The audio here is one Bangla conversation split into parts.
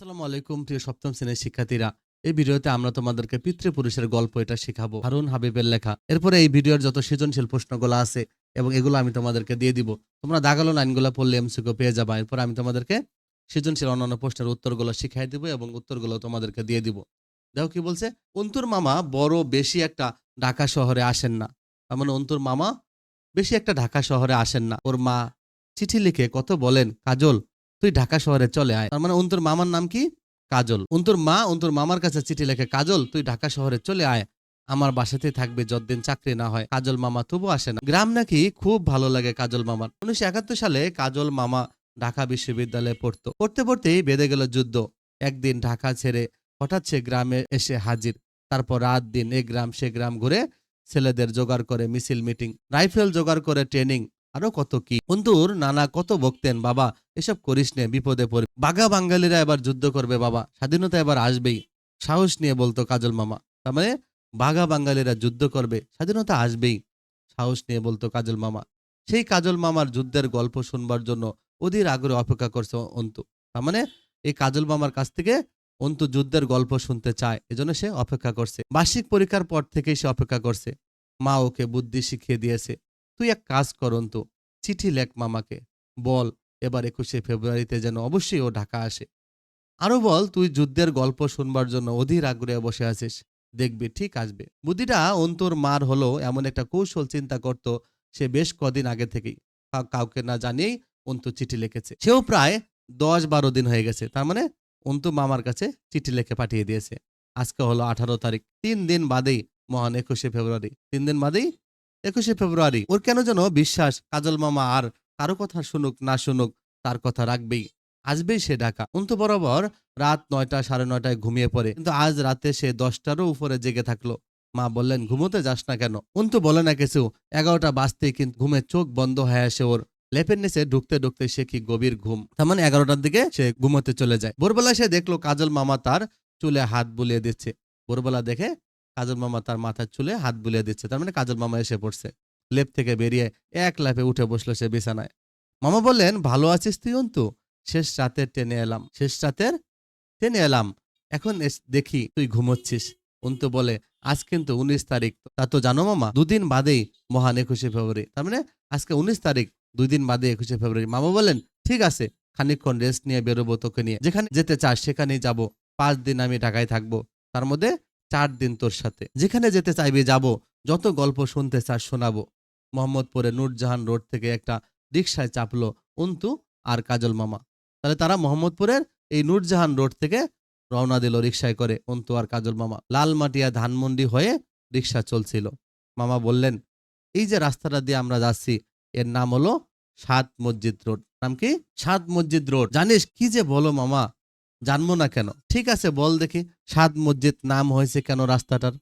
আসসালামু আলাইকুম, প্রিয় সপ্তম শ্রেণির শিক্ষার্থীরা। এই ভিডিওতে আমরা তোমাদেরকে পিতৃপুরুষের গল্প এটা শেখাবো। হারুন হাবিবের লেখা। এরপরে এই ভিডিওর যত সৃজনশীল প্রশ্নগুলো আছে এবং এগুলো আমি তোমাদেরকে দিয়ে দিব। তোমরা দাগালো লাইনগুলো পড়লে এমসিকিউ পেয়ে যাবা। এরপর আমি তোমাদেরকে সৃজনশীল অন্যান্য প্রশ্নের উত্তরগুলো শিখাই দিব এবং উত্তরগুলো তোমাদেরকে দিয়ে দিব। দেখো কি বলছে? অন্তুর মামা বড় বেশি একটা ঢাকা শহরে আসেন না। তার মানে অন্তুর মামা বেশি একটা ঢাকা শহরে আসেন না। ওর মা চিঠি লিখে কত বলেন, কাজল তুই ঢাকা শহরে চলে আয়। তার মানে অন্তুর মামার নাম কি? কাজল। অন্তুর মা, অন্তুর মামার কাছে চিঠি লেখে, কাজল, তুই ঢাকা শহরে চলে আয়। আমার বাসাতে থাকবে যতদিন চাকরি না হয়। কাজল মামা তবু আসে না। গ্রাম নাকি খুব ভালো লাগে কাজল মামার। উনিশশো একাত্তর সালে কাজল মামা ঢাকা বিশ্ববিদ্যালয়ে পড়তো। পড়তে পড়তেই বেঁধে গেল যুদ্ধ। একদিন ঢাকা ছেড়ে হঠাৎ সে গ্রামে এসে হাজির। তারপর রাত দিন এ গ্রাম সে গ্রাম ঘুরে ছেলেদের জোগাড় করে মিছিল মিটিং, রাইফেল জোগাড় করে ট্রেনিং আরও কত কি? অন্তুর নানা কত বকতেন, বাবা, এসব করিস নে, বিপদে পড়ে। বাঘা বাঙালিরা এবার যুদ্ধ করবে, বাবা, স্বাধীনতা এবার আসবেই। সাহস নিয়ে বলতো কাজল মামা। তার মানে বাঘা বাঙালিরা যুদ্ধ করবে, স্বাধীনতা আসবেই, সাহস নিয়ে বলতো কাজল মামা। সেই কাজল মামার যুদ্ধের গল্প শুনবার জন্য অধীর আগ্রহে অপেক্ষা করছে অন্তু। তার মানে এই কাজল মামার কাছ থেকে অন্তু যুদ্ধের গল্প শুনতে চায়, এজন্য সে অপেক্ষা করছে। বার্ষিক পরীক্ষার পর থেকেই সে অপেক্ষা করছে। মা ওকে বুদ্ধি শিখিয়ে দিয়েছে। তুই এক কাজ কর অন্তু চিঠি লেখ মামাকে, বল এবার একুশে ফেব্রুয়ারিতে যেন অবশ্যই ও ঢাকা আসে। আরও বল, তুই যুদ্ধের গল্প শুনবার জন্য অধীর আগ্রহে বসে আছিস। দেখবি, ঠিক আসবে। বুদ্ধিটা অন্তর মার হলো এমন একটা কৌশল চিন্তা করত সে বেশ কদিন আগে থেকেই। কাউকে না জানিয়েই অন্তু চিঠি লিখেছে। সেও প্রায় দশ বারো দিন হয়ে গেছে। তার মানে অন্তু মামার কাছে চিঠি লিখে পাঠিয়ে দিয়েছে। আজকে হলো আঠারো তারিখ। তিন দিন বাদেই মহান একুশে ফেব্রুয়ারি। তিন দিন বাদেই একুশে ফেব্রুয়ারি। ওর কেন যেন বিশ্বাস, কাজল মামা আর কারও কথা শুনুক, না শুনুক, তার কথা রাখবেই। আসবেই সে ঢাকা। অন্ত বরাবর রাত নয়টা, সাড়ে নয়টায় ঘুমিয়ে পড়ে। কিন্তু আজ রাতে সে দশটারও উপরে জেগে থাকল। মা বললেন, ঘুমোতে যাস না কেন? অন্তু বলে না কিছু। এগারোটা বাজতেই কিন্তু ঘুমে চোখ বন্ধ হয়ে আসে ওর। লেপের নিচে ঢুকতে ঢুকতে সে কি গভীর ঘুম। তার মানে এগারোটার দিকে সে ঘুমোতে চলে যায়। ভোরবেলা সে দেখল কাজল মামা তার চুলে হাত বুলিয়ে দিচ্ছে। ভোরবেলা দেখে কাজল মামা তার মাথার চুলে হাত বুলিয়ে দিচ্ছে। তার মানে কাজল মামা এসে পড়ছে। লেপ থেকে বেরিয়ে এক লাফে উঠে বসল সে বিছানায়। মামা বললেন, ভালো আছিস তুই, অন্তু? শেষ রাতের টেনে এলাম। শেষ রাতের টেনে এলাম। এখন দেখি তুই ঘুমোচ্ছিস? অন্তু বলে, আজ কিন্তু উনিশ তারিখ। তা তো জানো মামা, দুদিন বাদেই মহান একুশে ফেব্রুয়ারি। তার মানে আজকে উনিশ তারিখ দুই দিন বাদে একুশে ফেব্রুয়ারি। মামা বলেন ঠিক আছে, খানিকক্ষণ রেস্ট নিয়ে বেরোবো তোকে নিয়ে। যেখানে যেতে চাস, সেখানেই যাব। পাঁচ দিন আমি ঢাকায় থাকব। তার মধ্যে চার দিন তোর সাথে। যেখানে যেতে চাইবি, যাব। যত গল্প শুনতে চাস, শোনাবো। মোহাম্মদপুরে নূরজাহান রোড থেকে একটা রিক্সায় চাপলো অন্তু আর কাজল মামা। তাহলে তারা মোহাম্মদপুরের এই নূরজাহান রোড থেকে রওনা দিল রিক্সায় করে অন্তু আর কাজল মামা। লালমাটিয়া ধানমন্ডি হয়ে রিক্সা চলছিল। মামা বললেন, এই যে রাস্তাটা দিয়ে আমরা যাচ্ছি, এর নাম হলো সাত মসজিদ রোড। নাম কি? সাত মসজিদ রোড। জানিস কি যে বলো মামা জানব না কেন? ঠিক আছে, বল দেখি, সাত মসজিদ নাম হয়েছে কেন রাস্তাটার?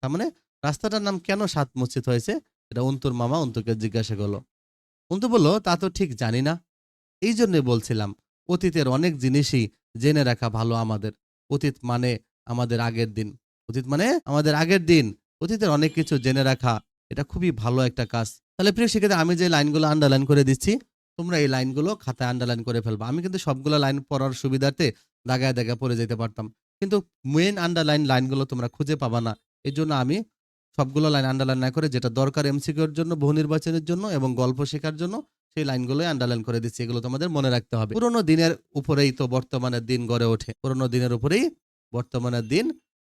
তার মানে রাস্তাটার নাম কেন সাত মসজিদ হয়েছে? এটা অন্তুর মামা অন্তুকে জিজ্ঞাসা করল। অন্তু বলল, তা তো ঠিক জানি না। এই জন্যে বলছিলাম, অতীতের অনেক জিনিসই জেনে রাখা ভালো আমাদের। অতীত মানে আমাদের আগের দিন। অতীত মানে আমাদের আগের দিন। অতীতের অনেক কিছু জেনে রাখা, এটা খুবই ভালো একটা কাজ। তাহলে প্রিয় শিক্ষার্থী, আমি যে লাইনগুলো আন্ডারলাইন করে দিচ্ছি, তোমরা এই লাইনগুলো খাতায় আন্ডারলাইন করে ফেলবা। আমি কিন্তু সবগুলো লাইন পড়ার সুবিধার্থে দাগায় দাগায় পড়ে যেতে পারতাম। কিন্তু মেন আন্ডারলাইন লাইনগুলো তোমরা খুঁজে পাবা না। এই জন্য আমি সবগুলো লাইন আন্ডারলাইন না করে যেটা দরকার এমসিকিউর জন্য, বহু নির্বাচনের জন্য এবং গল্প শেখার জন্য সেই লাইনগুলোই আন্ডারলাইন করে দিচ্ছি। এগুলো তোমাদের মনে রাখতে হবে। পুরোনো দিনের উপরেই তো বর্তমানের দিন গড়ে ওঠে। পুরোনো দিনের উপরেই বর্তমানের দিন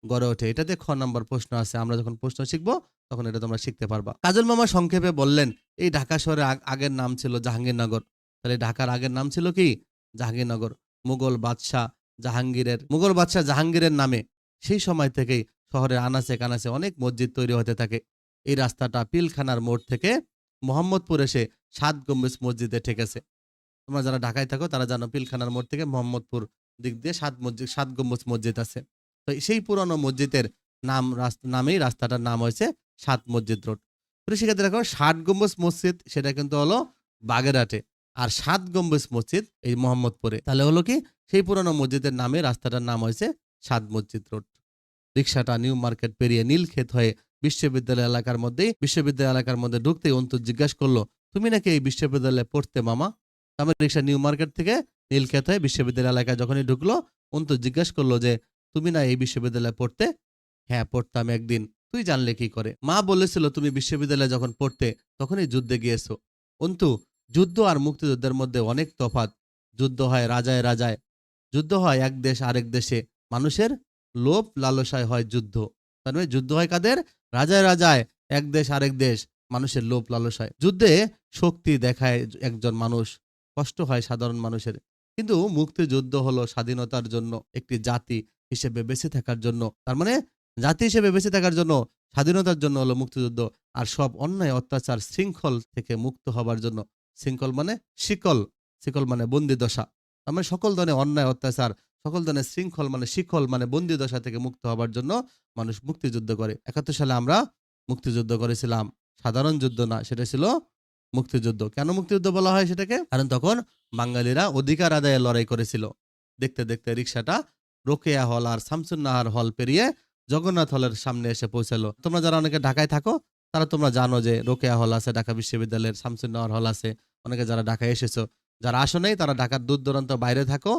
গড়ে ওঠে। এটাতে খ নম্বর প্রশ্ন আছে। আমরা যখন প্রশ্ন শিখব, তখন এটা তোমরা শিখতে পারবা। কাজল মামা সংক্ষেপে বললেন, এই ঢাকা শহরে আগের নাম ছিল জাহাঙ্গীরনগর। তাহলে ঢাকার আগের নাম ছিল কি? জাহাঙ্গীরনগর। মুঘল বাদশাহ জাহাঙ্গীরের, মুঘল বাদশাহ জাহাঙ্গীরের নামে। সেই সময় থেকেই শহরের আনাচে কানাচে অনেক মসজিদ তৈরি হতে থাকে। এই রাস্তাটা পিলখানার মোড় থেকে মোহাম্মদপুর এসে সাত গম্বুজ মসজিদে ঠেকেছে। তোমরা যারা ঢাকায় থাকো, তারা জানো পিলখানার মোড় থেকে মোহাম্মদপুর দিক দিয়ে সাত মসজিদ, সাত গম্বুজ মসজিদ আছে। তো সেই পুরনো মসজিদের নাম নামেই রাস্তাটার নাম হয়েছে সাত মসজিদ রোড। শিক্ষার্থী দেখো ষাট গম্বুজ মসজিদ, সেটা কিন্তু হলো বাগেরহাটে। আর সাত গম্বুজ মসজিদ এই মোহাম্মদপুরে। তাহলে হলো কি? সেই পুরনো মসজিদের নামে রাস্তাটার নাম হয়েছে সাত মসজিদ রোড। রিক্সাটা নিউ মার্কেট পেরিয়ে নীলক্ষেত হয়ে বিশ্ববিদ্যালয় এলাকার মধ্যেই, বিশ্ববিদ্যালয় এলাকার মধ্যে ঢুকতেই অন্তু জিজ্ঞাসা করল, তুমি নাকি এই বিশ্ববিদ্যালয়ে পড়তে মামা? আমার রিক্সা নিউ মার্কেট থেকে নীলক্ষেত হয়ে বিশ্ববিদ্যালয় এলাকায় যখনই ঢুকলো, অন্তু জিজ্ঞেস করল যে, তুমি না এই বিশ্ববিদ্যালয়ে পড়তে? হ্যাঁ পড়তাম একদিন। তুই জানলে কি করে? মা বলেছিল তুমি বিশ্ববিদ্যালয়ে যখন পড়তে, তখনই যুদ্ধে গিয়েছো। অন্তু যুদ্ধ আর মুক্তিযুদ্ধের মধ্যে অনেক তফাৎ। যুদ্ধ হয় রাজায় রাজায়, যুদ্ধ হয় এক দেশ আরেক দেশে। মানুষের লোভ লালসায় হয় যুদ্ধ। তার মানে যুদ্ধ হয় কাদের? রাজায় রাজায়, এক দেশ আরেক দেশ। মানুষের লোভ লালসায়। যুদ্ধে শক্তি দেখায় একজন মানুষ, কষ্ট হয় সাধারণ মানুষের। কিন্তু মুক্তিযুদ্ধ হলো স্বাধীনতার জন্য একটি জাতি হিসেবে বেঁচে থাকার জন্য। তার মানে জাতি হিসেবে বেঁচে থাকার জন্য, স্বাধীনতার জন্য হলো মুক্তিযুদ্ধ। আর সব অন্যায়, অত্যাচার, শৃঙ্খল থেকে মুক্ত হবার জন্য শৃঙ্খল মানে শিকল শিকল মানে বন্দি দশা। মানে সকল ধরনের অন্যায়, অত্যাচার, সকল ধরনের শৃঙ্খল মানে শিকল মানে বন্দি দশা থেকে মুক্ত হবার জন্য মানুষ মুক্তিযুদ্ধ করে। একাত্তর সালে আমরা মুক্তিযুদ্ধ করেছিলাম। সাধারণ যুদ্ধ না, সেটা ছিল মুক্তিযুদ্ধ। কেন মুক্তিযুদ্ধ বলা হয় সেটাকে? কারণ তখন বাঙালিরা অধিকার আদায়ে লড়াই করেছিল। দেখতে দেখতে রিক্সাটা রোকেয়া হল আর শামসুন্নাহার হল পেরিয়ে জগন্নাথ হলের সামনে এসে পৌঁছালো। তোমরা যারা অনেকে ঢাকায় থাকো তারা তোমরা জানো যে রোকেয়া হল আছে, ঢাকা বিশ্ববিদ্যালয়ের শামসুন্নাহার হল আছে। অনেকে যারা ঢাকায় এসেছ, যারা আসো নেই, তারা ঢাকার দূর দূরান্ত বাইরে থাকো।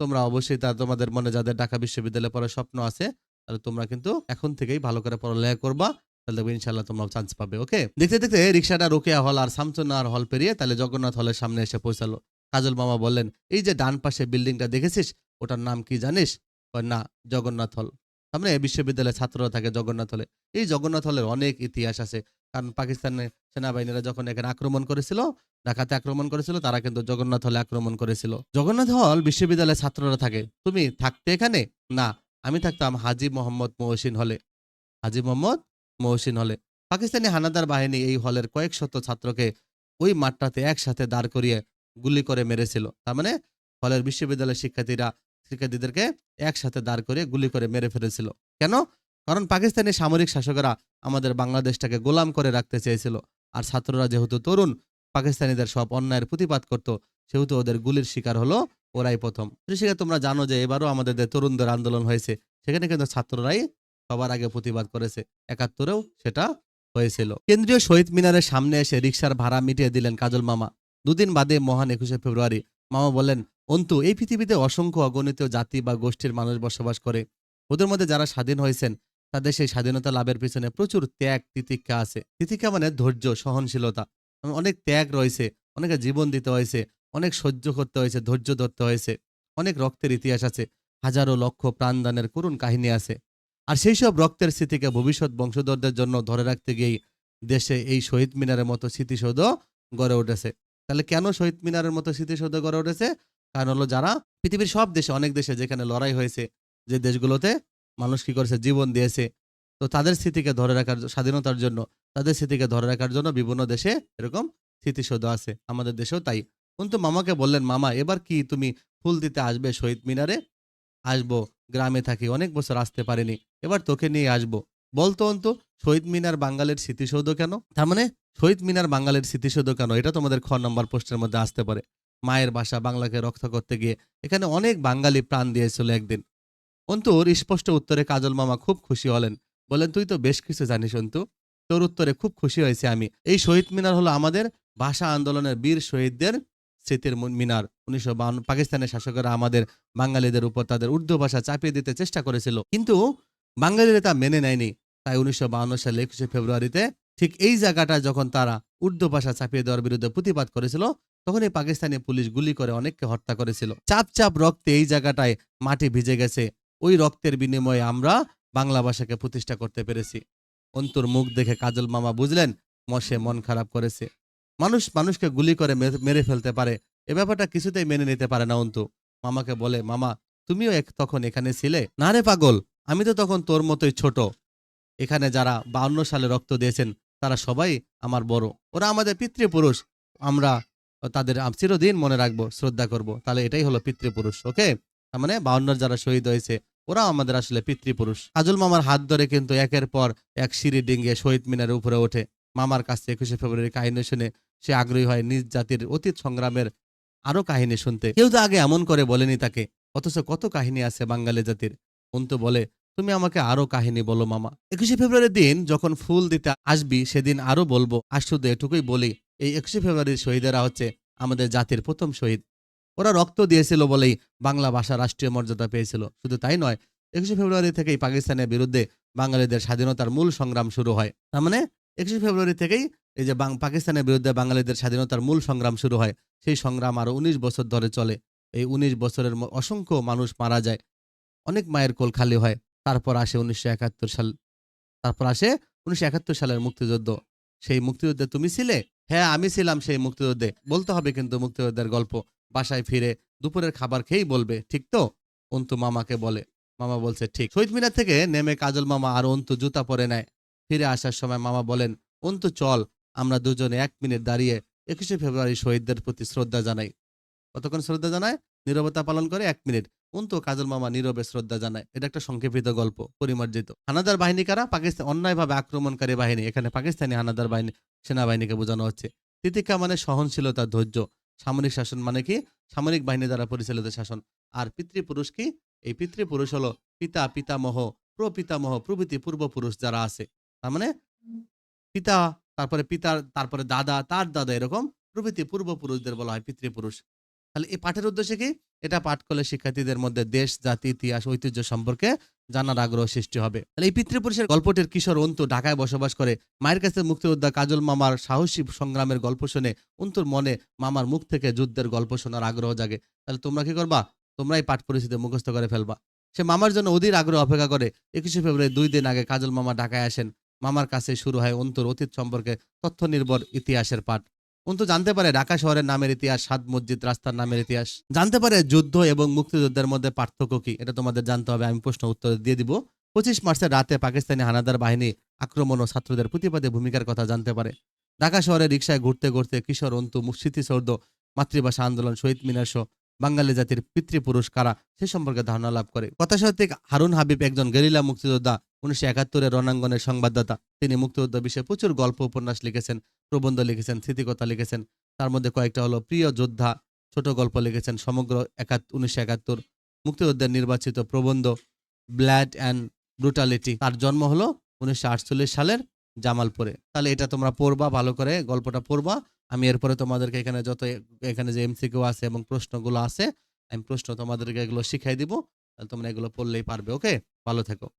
তোমরা অবশ্যই তা তোমাদের মনে যাদের ঢাকা বিশ্ববিদ্যালয়ে পড়ার স্বপ্ন আছে, তাহলে তোমরা কিন্তু এখন থেকেই ভালো করে পড়ালেখা করবা। তাহলে দেখবে ইনশাল্লাহ তোমরা চান্স পাবে ওকে দেখতে দেখতে রিক্সাটা রোকেয়া হল আর শামসুন্নাহার হল পেরিয়ে তাহলে জগন্নাথ হলের সামনে এসে পৌঁছালো। কাজল মামা বললেন, এই যে ডান পাশে বিল্ডিংটা দেখেছিস? ওটার নাম কি জানিস? না, জগন্নাথ হল। সামনে বিশ্ববিদ্যালয়ের ছাত্ররা থাকে জগন্নাথ হলে। এই জগন্নাথ হলের অনেক ইতিহাস আছে। কারণ পাকিস্তানের সেনাবাহিনীরা যখন এখানে আক্রমণ করেছিল ঢাকাতে আক্রমণ করেছিল, তারা কিন্তু জগন্নাথ হলে আক্রমণ করেছিল। জগন্নাথ হল বিশ্ববিদ্যালয়ের ছাত্ররা থাকে। তুমি থাকতে এখানে? না, আমি থাকতাম হাজি মোহাম্মদ মহসিন হলে। হাজি মোহাম্মদ মহসিন হলে। পাকিস্তানি হানাদার বাহিনী এই হলের কয়েক শত ছাত্রকে ওই মাঠটাতে একসাথে দাঁড় করিয়ে গুলি করে মেরেছিল। তার মানে হলের বিশ্ববিদ্যালয়ের শিক্ষার্থীরা শিক্ষার্থীদেরকে একসাথে দাঁড় করে গুলি করে মেরে ফেলেছিল। কেন? কারণ পাকিস্তানি সামরিক শাসকেরা আমাদের বাংলাদেশটাকে গোলাম করে রাখতে চেয়েছিল। আর ছাত্ররা যেহেতু তরুণ, পাকিস্তানিদের সব অন্যায়ের প্রতিবাদ করত, সেহেতু ওদের গুলির শিকার হলো ওরাই প্রথম। সেখানে তোমরা জানো যে এবারও আমাদের তরুণদের আন্দোলন হয়েছে, সেখানে কিন্তু ছাত্ররাই সবার আগে প্রতিবাদ করেছে, একাত্তরেও সেটা হয়েছিল। কেন্দ্রীয় শহীদ মিনারের সামনে এসে রিক্সার ভাড়া মিটিয়ে দিলেন কাজল মামা। দুদিন বাদে মহান একুশে ফেব্রুয়ারি মামা বলেন অন্তু, এই পৃথিবীতে অসংখ্য অগণিত জাতি বা গোষ্ঠীর মানুষ বসবাস করে। ওদের মধ্যে যারা স্বাধীন হয়েছেন, তাদের সেই স্বাধীনতা লাভের পিছনে প্রচুর ত্যাগ, তিতিক্ষা আছে। তিতিক্ষা মানে ধৈর্য, সহনশীলতা। অনেক ত্যাগ রয়েছে, অনেকে জীবন দিতে হয়েছে, অনেক সহ্য করতে হয়েছে, ধৈর্য ধরতে হয়েছে, অনেক রক্তের ইতিহাস আছে, হাজারো লক্ষ প্রাণদানের করুণ কাহিনী আছে। আর সেই সব রক্তের স্মৃতিকে ভবিষ্যৎ বংশধরদের জন্য ধরে রাখতে গিয়েই দেশে এই শহীদ মিনারের মতো স্মৃতিসৌধ গড়ে উঠেছে। তাহলে কেন শহীদ মিনারের মতো স্মৃতিসৌধ গড়ে উঠেছে? কারণ হলো যারা পৃথিবীর সব দেশে, অনেক দেশে যেখানে লড়াই হয়েছে, যে দেশগুলোতে মানুষ কি করেছে? জীবন দিয়েছে। তো তাদের স্মৃতিকে ধরে রাখার স্বাধীনতার জন্য, তাদের স্মৃতিকে ধরে রাখার জন্য বিভিন্ন দেশে এরকম স্মৃতিসৌধ আছে। আমাদের দেশেও তাই। কিন্তু মামাকে বললেন, মামা, এবার কি তুমি ফুল দিতে আসবে শহীদ মিনারে? আসব, গ্রামে থাকি, অনেক বছর আসতে পারিনি। এবার তোকে নিয়ে আসব। বলতো অন্তু, শহীদ মিনার বাঙালির স্মৃতিসৌধ কেন? তার মানে শহীদ মিনার বাঙালির স্মৃতিসৌধ কেন? এটা তোমাদের খ নম্বর পোস্টের মধ্যে আসতে পারে। মায়ের ভাষা বাংলাকে রক্ষা করতে গিয়ে এখানে অনেক বাঙালি প্রাণ দিয়েছিল একদিন। অন্তুর স্পষ্ট উত্তরে কাজল মামা খুব খুশি হলেন। বলেন, তুই তো বেশ কিছু জানিস অন্তু। তোর উত্তরে খুব খুশি হয়েছে আমি। এই শহীদ মিনার হলো আমাদের ভাষা আন্দোলনের বীর শহীদদের স্মৃতির মিনার। উনিশশো পাকিস্তানের শাসকেরা আমাদের বাঙালিদের উপর তাদের উর্দু ভাষা চাপিয়ে দিতে চেষ্টা করেছিল। কিন্তু বাঙালিরা তা মেনে নেয়নি। তাই উনিশশো সালে একুশে ফেব্রুয়ারিতে ঠিক এই জায়গাটা যখন তারা উর্দু ভাষা চাপিয়ে দেওয়ার বিরুদ্ধে প্রতিবাদ করেছিল, তখনই পাকিস্তানি পুলিশ গুলি করে অনেককে হত্যা করেছিল। চাপ চাপ রক্তে এই জায়গাটায় মাটি ভিজে গেছে। ওই রক্তের বিনিময়ে আমরা বাংলা ভাষাকে প্রতিষ্ঠা করতে পেরেছি। অন্তর মুখ দেখে কাজল মামা বুঝলেন, মশে মন খারাপ করেছে। মানুষ মানুষকে গুলি করে মেরে ফেলতে পারে। এ ব্যাপারটা কিছুতেই মেনে নিতে পারে না অন্তু। মামাকে বলে, মামা, তুমিও এক তখন এখানে ছিলে? না রে পাগল, আমি তো তখন তোর মতোই ছোট। এখানে যারা বাউন্ন সালে রক্ত দিয়েছেন, তারা সবাই আমার বড়। ওরা আমাদের পিতৃপুরুষ। আমরা তাদের চিরদিন মনে রাখব, শ্রদ্ধা করব। তাহলে এটাই হলো পিতৃপুরুষ, ওকে? তার মানে বাউন্নর যারা শহীদ হয়েছে ওরা আমাদের আসলে পিতৃপুরুষ। কাজল মামার হাত ধরে কিন্তু একের পর এক সিঁড়ি ডিঙ্গিয়ে শহীদ মিনারের উপরে ওঠে। মামার কাছে একুশে ফেব্রুয়ারি কাহিনী শুনে সে আগ্রহী হয় নিজ জাতির অতীত সংগ্রামের আরও কাহিনী শুনতে। কেউ তো আগে এমন করে বলেনি তাকে, অথচ কত কাহিনী আছে বাঙালি জাতির। অন্তু বলে তুমি আমাকে আরও কাহিনী বলো, মামা। একুশে ফেব্রুয়ারির দিন যখন ফুল দিতে আসবি, সেদিন আরও বলব আর শুধু এটুকুই বলি, এই একুশে ফেব্রুয়ারির শহীদেরা হচ্ছে আমাদের জাতির প্রথম শহীদ। ওরা রক্ত দিয়েছিল বলেই বাংলা ভাষা রাষ্ট্রীয় মর্যাদা পেয়েছিল। শুধু তাই নয়, একুশে ফেব্রুয়ারি থেকেই পাকিস্তানের বিরুদ্ধে বাঙালিদের স্বাধীনতার মূল সংগ্রাম শুরু হয়। তার মানে একুশে ফেব্রুয়ারি থেকেই এই যে পাকিস্তানের বিরুদ্ধে বাঙালিদের স্বাধীনতার মূল সংগ্রাম শুরু হয়, সেই সংগ্রাম আরও উনিশ বছর ধরে চলে। এই উনিশ বছরের অসংখ্য মানুষ মারা যায়। অনেক মায়ের কোল খালি হয়। তারপর আসে উনিশশো একাত্তর সাল, তারপর আসে উনিশশো একাত্তর সালের মুক্তিযুদ্ধ। সেই মুক্তিযুদ্ধে তুমি ছিলে? হ্যাঁ আমি ছিলাম সেই মুক্তিযুদ্ধে। বলতে হবে কিন্তু মুক্তিযোদ্ধার গল্প। বাসায় ফিরে দুপুরের খাবার খেয়েই বলবে, ঠিক তো? অন্তু মামাকে বলে। মামা বলছে, ঠিক। শহীদ মিনার থেকে নেমে কাজল মামা আর অন্তু জুতা পরে নেয়। ফিরে আসার সময় মামা বলেন, অন্তু, চল, আমরা দুজনে এক মিনিট দাঁড়িয়ে একুশে ফেব্রুয়ারি শহীদদের প্রতি শ্রদ্ধা জানাই। কতক্ষণ শ্রদ্ধা জানায়? নীরবতা পালন করে এক মিনিট। অন্তু, কাজল মামা, নীরবে শ্রদ্ধা জানায়। এটা একটা সংক্ষেপিত গল্প, পরিমার্জিত। হানাদার বাহিনী কারা? পাকিস্তান অন্যায়ভাবে আক্রমণকারী বাহিনী। এখানে পাকিস্তানি হানাদার বাহিনী সেনাবাহিনীকে বোঝানো হচ্ছে। তিতিকা মানে সহনশীলতা, ধৈর্য। সামরিক শাসন মানে কি? সামরিক বাহিনী দ্বারা পরিচালিত শাসন। আর পিতৃপুরুষ কি? এই পিতৃপুরুষ হলো পিতা, পিতামহ, প্রপিতামহ, প্রভৃতি পূর্বপুরুষ যারা আছে। তার মানে পিতা, তারপরে পিতার, তারপরে দাদা, তার দাদা এরকম প্রভৃতি পূর্বপুরুষদের বলা হয় পিতৃপুরুষ। তাহলে এই পাঠের উদ্দেশ্য কি? এটা পাঠ করলে শিক্ষার্থীদের মধ্যে দেশ, জাতি, ইতিহাস, ঐতিহ্য সম্পর্কে জানার আগ্রহ সৃষ্টি হবে। তাহলে এই পিতৃপুরুষের গল্পটির কিশোর অন্তু ঢাকায় বসবাস করে। মায়ের কাছে মুক্তিযোদ্ধা কাজল মামার সাহসী সংগ্রামের গল্প শুনে অন্তুর মনে মামার মুখ থেকে যুদ্ধের গল্প শোনার আগ্রহ জাগে। তাহলে তোমরা কি করবা? তোমরাই পাঠ পরিস্থিতি মুখস্থ করে ফেলবা। সে মামার জন্য অধীর আগ্রহ অপেক্ষা করে। একুশে ফেব্রুয়ারি দুই দিন আগে কাজল মামা ঢাকায় আসেন। মামার কাছে শুরু হয় অন্তর অতীত সম্পর্কে তথ্য নির্ভর ইতিহাসের পাঠ। অন্তু জানতে পারে ঢাকা শহরের নামের ইতিহাস, সাত মসজিদ রাস্তার নামের ইতিহাস। জানতে পারে যুদ্ধ এবং মুক্তিযুদ্ধের মধ্যে পার্থক্য কি, এটা তোমাদের জানতে হবে। আমি প্রশ্ন উত্তর দিয়ে দিব। পঁচিশ মার্চের রাতে পাকিস্তানি হানাদার বাহিনী আক্রমণ ও ছাত্রদের প্রতিবাদে ভূমিকার কথা জানতে পারে। ঢাকা শহরে রিক্সায় ঘুরতে ঘুরতে কিশোর অন্তু, স্মৃতিসৌধ, মাতৃভাষা আন্দোলন, শহীদ মিনার বাঙালি জাতির পিতৃপুরুষ কারা, সে সম্পর্কে ধারণা লাভ করে। কথা সাহিত্যিক হারুন হাবিব একজন গেরিলা মুক্তিযোদ্ধা, উনিশশো একাত্তরের রণাঙ্গনের সংবাদদাতা। তিনি মুক্তিযুদ্ধ বিষয়ে প্রচুর গল্প, উপন্যাস লিখেছেন, প্রবন্ধ লিখেছেন, স্মৃতিকথা লিখেছেন। তার মধ্যে কয়েকটা হলো প্রিয় যোদ্ধা, ছোট গল্প লিখেছেন, সমগ্র একাত, উনিশশো একাত্তর। মুক্তিযুদ্ধের নির্বাচিত প্রবন্ধ ব্ল্যাড অ্যান্ড ব্রুটালিটি। তার জন্ম হলো উনিশশো আটচল্লিশ সালের জামালপুরে। তাহলে এটা তোমরা পড়বা, ভালো করে গল্পটা পড়বা। আমি এরপরে তোমাদেরকে এখানে যত এখানে যে এমসিকিউ আছে এবং প্রশ্নগুলো আছে, আমি প্রশ্ন তোমাদেরকে এগুলো শিখাই দিব তোমরা এগুলো পড়লেই পারবে ওকে ভালো থেকো।